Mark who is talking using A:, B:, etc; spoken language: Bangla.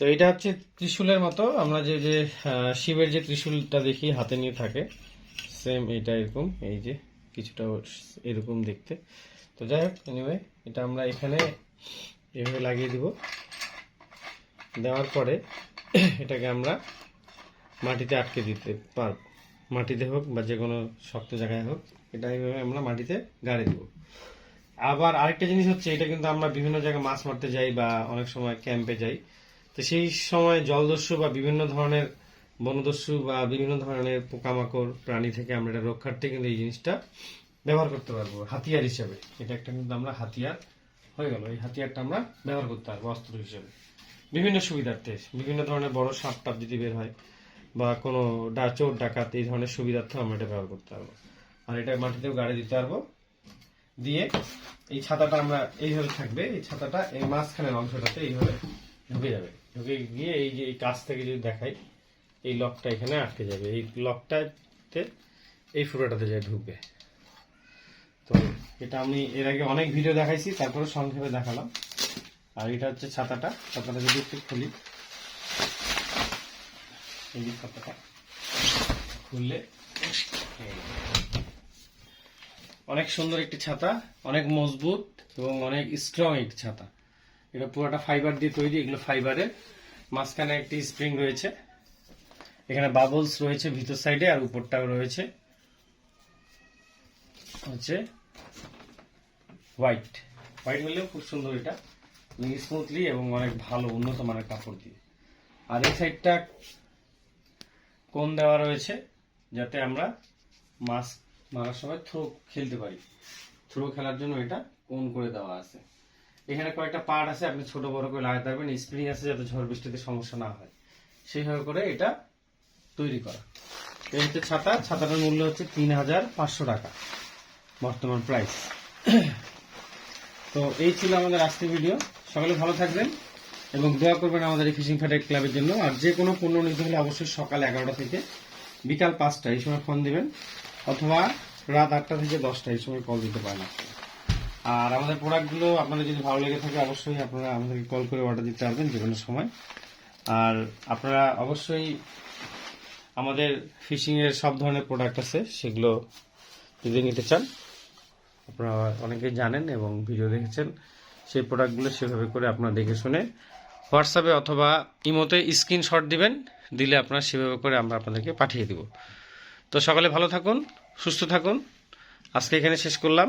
A: তো এটা হচ্ছে ত্রিশূলের মতো। আমরা যে যে শিবের যে ত্রিশূলটা দেখি, হাতে নিয়ে থাকে সেম এটা এরকম, এই যে, কিছুটা এরকম দেখতে। তো যাই হোক এনিওয়ে এটা আমরা এখানে এভাবে লাগিয়ে দিব। দেওয়ার পরে এটাকে আমরা মাটিতে আটকে দিতে পারব মাটিতে হোক বা যে কোনো শক্ত জায়গায় হোক, এটা এইভাবে আমরা মাটিতে গাড়ি দেবো। আবার আরেকটা জিনিস হচ্ছে, এটা কিন্তু আমরা বিভিন্ন জায়গায় মাছ মারতে যাই বা অনেক সময় ক্যাম্পে যাই। তো সেই সময় জলদস্যু বা বিভিন্ন ধরনের বনদস্যু বা বিভিন্ন ধরনের পোকামাকড়, প্রাণী থেকে আমরা এটা রক্ষার্থে কিন্তু এই জিনিসটা ব্যবহার করতে পারব, হাতিয়ার হিসেবে। এটা একটা কিন্তু আমরা হাতিয়ার হয়ে গেল। এই হাতিয়ারটা আমরা ব্যবহার করতে পারব অস্ত্র হিসেবে। বিভিন্ন সুবিধার্থে, বিভিন্ন ধরনের বড় সাপ টাপ যদি বের হয় বা কোনো ডা, চোর, ডাকাত এই ধরনের সুবিধার্থে আমরা এটা ব্যবহার করতে পারব। আর এটা মাটিতেও গাড়ি দিতে পারব। দিয়ে এই ছাতাটা আমরা এইভাবে থাকবে, এই ছাতাটা এই মাঝখানের অংশটাতে এইভাবে ঢুকে যাবে। ঢুকে গিয়ে এই যে এই কাছ থেকে যদি দেখাই, এই লকটা এখানে আটকে যাবে। এই লকটাতে এই ফুটোটাতে যায় ঢুকবে। তো এটা আমি এর আগে অনেক ভিডিও দেখাইছি তারপরে সংক্ষেপে দেখালাম। আর এটা হচ্ছে ছাতাটা। ছাতাটা যদি একটু খুলি, এই যে ছাতাটা খুললে, অনেক সুন্দর একটি ছাতা, অনেক মজবুত এবং অনেক স্ট্রং একটি ছাতা। এটা পুরোটা ফাইবার দিয়ে তৈরি, এগুলো ফাইবারের মাঝখানে একটি স্প্রিং রয়েছে। এখানে বাবলস রয়েছে ভিতর সাইডে আর উপরটাও রয়েছে। হচ্ছে হোয়াইট হোয়াইট হলেও খুব সুন্দর এটা। স্মুথলি এবং অনেক ভালো, উন্নত মানের কাপড় দিয়ে। আর এই সাইডটা কোন দেওয়া রয়েছে, যাতে আমরা মাছ মারার সময় থ্রো খেলতে পারি। থ্রো খেলার জন্য এটা কোন করে দেওয়া আছে। এখানে কয়েকটা পার্ট আছে, আপনি ছোট বড় করে লাগাতে পারবেন স্প্রিং আছে যাতে ঝড় বৃষ্টিতে সমস্যা না হয়। সেইভাবে করে এটা তৈরি করা। এই হচ্ছে ছাতা, ছাতাটার মূল্য হচ্ছে তিন হাজার পাঁচশো টাকা, বর্তমান প্রাইস তো এই ছিল আমাদের আজকের ভিডিও সকালে ভালো থাকবেন এবং দোয়া করবেন আমাদের এই ফিশিং ফাইটার ক্লাবের জন্য। আর যে কোনো পণ্য নিতে হলে অবশ্যই সকাল এগারোটা থেকে বিকাল পাঁচটা এই সময় ফোন দিবেন, অথবা রাত আটটা থেকে দশটা এই সময় কল দিতে পারেন আপনি। আর আমাদের প্রোডাক্টগুলো আপনাদের যদি ভালো লেগে থাকে, অবশ্যই আপনারা আমাদেরকে কল করে অর্ডার দিতে পারবেন যে কোনো সময়। আর আপনারা অবশ্যই আমাদের ফিশিংয়ের সব ধরনের প্রোডাক্ট আছে, সেগুলো যদি নিতে চান, আপনারা অনেকেই জানেন এবং ভিডিও দেখেছেন, সেই প্রোডাক্টগুলো সেভাবে করে আপনারা দেখে শুনে হোয়াটসঅ্যাপে অথবা ইমোতে স্ক্রিনশট দিবেন, দিলে আপনারা সেভাবে করে আমরা আপনাদেরকে পাঠিয়ে দিব। তো সকালে ভালো থাকুন, সুস্থ থাকুন। আজকে এখানে শেষ করলাম।